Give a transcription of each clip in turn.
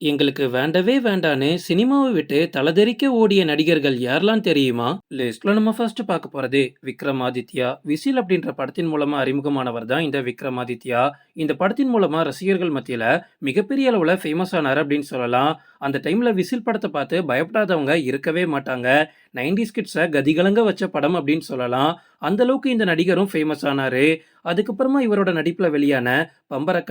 எங்களுக்கு வேண்டவே வேண்டான்னு சினிமாவை விட்டு தலதெறிக்க ஓடிய நடிகர்கள் யாரெல்லாம் தெரியுமா? லிஸ்ட்ல நம்ம ஃபர்ஸ்ட் பார்க்க போறது விக்ரமாதித்யா. விசில் அப்படின்ற படத்தின் மூலமா அறிமுகமானவர் தான் இந்த விக்ரமாதித்யா. இந்த படத்தின் மூலமா ரசிகர்கள் மத்தியில மிகப்பெரிய அளவுல ஃபேமஸ் ஆனார் அப்படின்னு சொல்லலாம். அந்த டைம்ல விசில் படத்தை பார்த்து பயப்படாதவங்க இருக்கவே மாட்டாங்க. நைன்டிஸ் கிட்ஸை கதிகலங்க வச்ச படம் அப்படின்னு சொல்லலாம். அந்த அளவுக்கு இந்த நடிகரும் ஃபேமஸ் ஆனாரு. அதுக்கப்புறமா இவரோட நடிப்பில் வெளியான பம்பர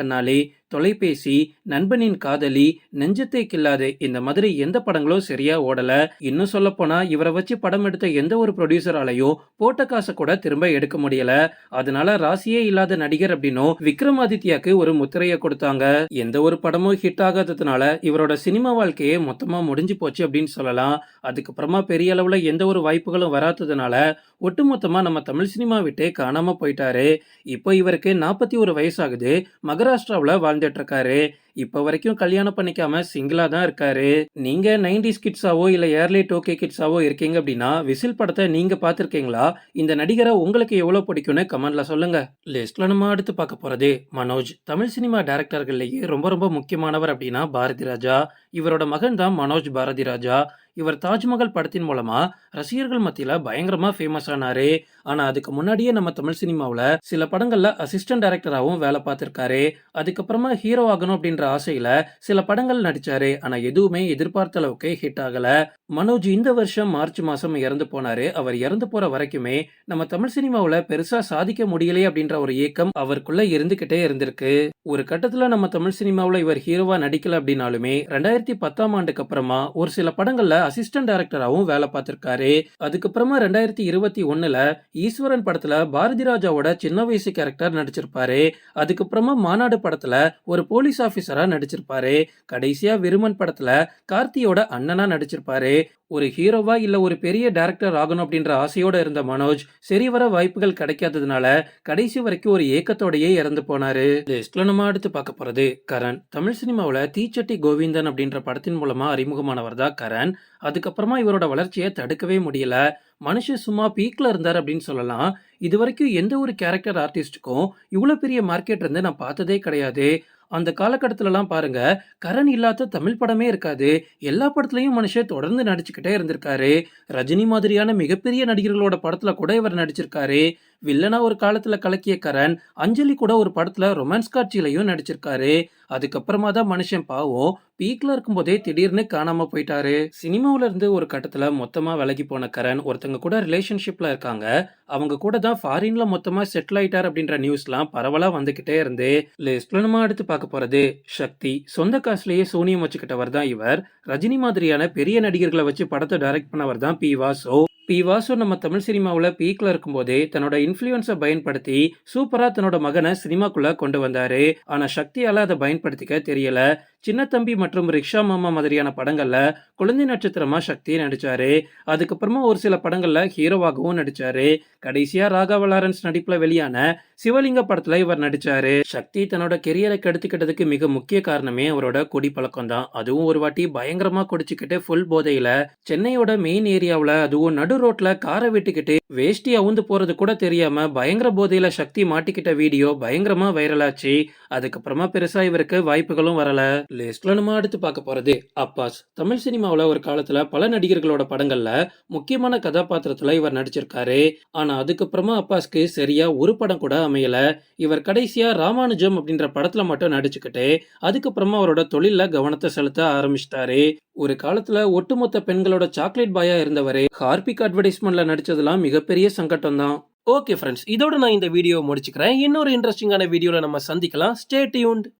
தொலைபேசி நண்பனின் காதலி நெஞ்சத்தை கில்லாது இந்த மாதிரி எந்த படங்களும் சரியா ஓடல. இன்னும் சொல்ல போனா இவரை வச்சு படம் எடுத்த எந்த ஒரு ப்ரொடியூசராலையும் போட்ட காசை கூட திரும்ப எடுக்க முடியல. அதனால ராசியே இல்லாத நடிகர் அப்படின்னும் விக்ரமாதித்யாக்கு ஒரு முத்திரையை கொடுத்தாங்க. எந்த ஒரு படமும் ஹிட் ஆகாததுனால இவரோட சினிமா வாழ்க்கையே மொத்தமா முடிஞ்சு போச்சு அப்படின்னு சொல்லலாம். அதுக்கப்புறமா பெரிய அளவுல எந்த ஒரு வாய்ப்புகளும் வராததுனால ஒட்டுமொத்தமா நம்ம தமிழ் சினிமா விட்டே காணாம போயிட்டாரு. இப்போ இவருக்கு நாற்பத்தி ஒரு வயசாகுது. மகாராஷ்டிராவில் வாழ்ந்துட்டு இருக்காரு இப்போ வரைக்கும் கல்யாணம் பண்ணிக்காம சிங்கிளா தான் இருக்காரு. நீங்க நைன்டிஸ் கிட்ஸாவோ இல்ல ஏர்லி டோகே கிட்ஸாவோ இருக்கீங்க அப்படின்னா விசில் படத்தை நீங்க பார்த்துருக்கீங்களா? இந்த நடிகரை உங்களுக்கு எவ்வளவு பிடிக்கும்னு கமெண்ட்ல சொல்லுங்க. லிஸ்ட்ல நம்ம அடுத்து பார்க்க போறது மனோஜ். தமிழ் சினிமா டைரக்டர்கள்லயே ரொம்ப ரொம்ப முக்கியமானவர் அப்படின்னா பாரதி ராஜா. இவரோட மகன் தான் மனோஜ் பாரதி ராஜா. இவர் தாஜ்மஹால் படத்தின் மூலமா ரசிகர்கள் மத்தியில பயங்கரமா ஃபேமஸ் ஆனாரு. ஆனா அதுக்கு முன்னாடியே நம்ம தமிழ் சினிமாவுல சில படங்கள்ல அசிஸ்டன்ட் டைரக்டராகவும் வேலை பார்த்திருக்காரு. அதுக்கப்புறமா ஹீரோ ஆகணும் அப்படின்ற ஆசையில சில படங்கள் நடிச்சாரு. ஆனா எதுவுமே எதிர்பார்த்த அளவுக்கு ஹிட் ஆகல. மனோஜ் இந்த வருஷம் மார்ச் மாசம் இறந்து போனாரு. அவர் இறந்து போற வரைக்குமே நம்ம தமிழ் சினிமாவுல பெருசா சாதிக்க முடியலையே அப்படின்ற ஒரு ஏக்கம் அவருக்குள்ள இருந்துகிட்டே இருந்திருக்கு. ஒரு கட்டத்துல நம்ம தமிழ் சினிமாவில இவர் ஹீரோவா நடிக்கல அப்படின்னாலுமே ரெண்டாயிரத்தி பத்தாம் ஆண்டுக்கு அப்புறமா ஒரு சில படங்கள்ல அசிஸ்டன்ட் டைரக்டராகவும் வேலை பார்த்திருக்காரு. அதுக்கப்புறமா ரெண்டாயிரத்தி இருபத்தி ஒண்ணுல ஈஸ்வரன் படத்துல பாரதி ராஜாவோட சின்ன வயசு கேரக்டர் நடிச்சிருப்பாரு. அதுக்கப்புறமா மாநாடு படத்துல ஒரு போலீஸ் ஆபீசரா நடிச்சிருப்பாரு. கடைசியா விருமன் படத்துல கார்த்தியோட அண்ணனா நடிச்சிருப்பாரு. ஒரு ஹீரோவா இல்ல ஒரு பெரிய டேரக்டர் ஆகணும் அப்படின்ற ஆசையோட இருந்த மனோஜ் சரிவர வாய்ப்புகள் கிடைக்காததுனால கடைசி வரைக்கும் ஒரு ஏக்கத்தோடயே இறந்து போனாரு. லிஸ்ட்ல நம்ம அடுத்து பார்க்க போறது கரண். தமிழ் சினிமாவில் தீச்சட்டி கோவிந்தன் அப்படின்ற படத்தின் மூலமா அறிமுகமானவர் தான் கரண். அதுக்கப்புறமா இவரோட வளர்ச்சியை தடுக்கவே முடியல. மனுஷன் சும்மா பீக்கில் இருந்தார் அப்படின்னு சொல்லலாம். இது வரைக்கும் எந்த ஒரு கேரக்டர் ஆர்டிஸ்ட்டுக்கும் இவ்வளோ பெரிய மார்க்கெட் இருந்து நான் பார்த்ததே கிடையாது. அந்த காலகட்டத்திலலாம் பாருங்க கரண் இல்லாத தமிழ் படமே இருக்காது. எல்லா படத்துலையும் மனுஷன் தொடர்ந்து நடிச்சுக்கிட்டே இருந்திருக்காரு. ரஜினி மாதிரியான மிகப்பெரிய நடிகர்களோட படத்துல கூட இவர் நடிச்சிருக்காரு. வில்லனா ஒரு காலத்துல கலக்கிய கரண் அஞ்சலி கூட ஒரு படத்துல ரொமான்ஸ் காட்சியிலையும் நடிச்சிருக்காரு. அதுக்கப்புறமா தான் மனுஷன் பாவம் பீக்ல இருக்கும்போதே திடீர்னு காணாம போயிட்டாரு. சினிமாவில இருந்து ஒரு கட்டத்துல மொத்தமா விலகி போன கரண் ஒருத்தங்க கூட ரிலேஷன்ஷிப்ல இருக்காங்க. அவங்க கூட தான் ஃபாரின்ல மொத்தமா செட்டில் ஆயிட்டார் அப்படின்ற நியூஸ்லாம் பரவலா வந்துகிட்டே இருந்து லிஸ்ட்ல நம்ம அடுத்து பார்க்க போறது சக்தி. சொந்த காசுலயே சோனியம் வச்சுக்கிட்டவர் தான் இவர். ரஜினி மாதிரியான பெரிய நடிகர்களை வச்சு படத்தை டைரக்ட் பண்ணவர் தான் பி வாசோ பி வாசு நம்ம தமிழ் சினிமாவில் பீக்ல இருக்கும்போதே தன்னோட இன்ஃப்ளூயன்ஸை பயன்படுத்தி சூப்பராக தன்னோட மகனை சினிமாக்குள்ள கொண்டு வந்தாரு. ஆனால் சக்தியால் அதை பயன்படுத்திக்க தெரியல. சின்ன தம்பி மற்றும் ரிக்ஷா மாமா மாதிரியான படங்கள்ல குழந்தை நட்சத்திரமா சக்தியை நடிச்சாரு. அதுக்கப்புறமா ஒரு சில படங்கள்ல ஹீரோவாகவும் நடிச்சாரு. கடைசியா ராகவ லாரன்ஸ் நடிப்புல வெளியான சிவலிங்க படத்துல இவர் நடிச்சாரு. சக்தி தன்னோட கெரியரை கெடுத்துக்கிட்டதுக்கு மிக முக்கிய காரணமே அவரோட குடி பழக்கம் தான் அதுவும் ஒரு வாட்டி பயங்கரமா குடிச்சுக்கிட்டு ஃபுல் போதையில சென்னையோட மெயின் ஏரியாவில் அதுவும் நடு ரோட்ல காரை விட்டுக்கிட்டு வேஷ்டி அவுந்து போறது கூட தெரியாம பயங்கர போதையில சக்தி மாட்டிக்கிட்ட வீடியோ பயங்கரமா வைரலாச்சு அதுக்கப்புறமா பெருசா இவருக்கு வாய்ப்புகளும் வரல. லிஸ்ட்ல நம்ம அடுத்து பார்க்க போறது அப்பாஸ். தமிழ் சினிமாவில் ஒரு காலத்துல பல நடிகர்களோட படங்கள்ல முக்கியமான கதாபாத்திரத்துல இவர் நடிச்சிருக்காரு. ஆனா அதுக்கப்புறமா அப்பாஸ்க்கு சரியா ஒரு படம் கூட அமையல. இவர் கடைசியா ராமானுஜம் அப்படின்ற படத்துல மட்டும் நடிச்சுக்கிட்டு அதுக்கப்புறமா அவரோட தொழில கவனத்தை செலுத்த ஆரம்பிச்சிட்டாரு. ஒரு காலத்துல ஒட்டுமொத்த பெண்களோட சாக்லேட் பாயா இருந்தவரே ஹார்பிக் அட்வர்டைஸ்மெண்ட்ல நடிச்சதெல்லாம் மிகப்பெரிய சங்கட்டம் தான். ஓகே ஃப்ரெண்ட்ஸ் இதோட நான் இந்த வீடியோ முடிச்சுக்கிறேன். இன்னொரு இன்ட்ரெஸ்டிங்கான வீடியோவில் நம்ம சந்திக்கலாம். Stay tuned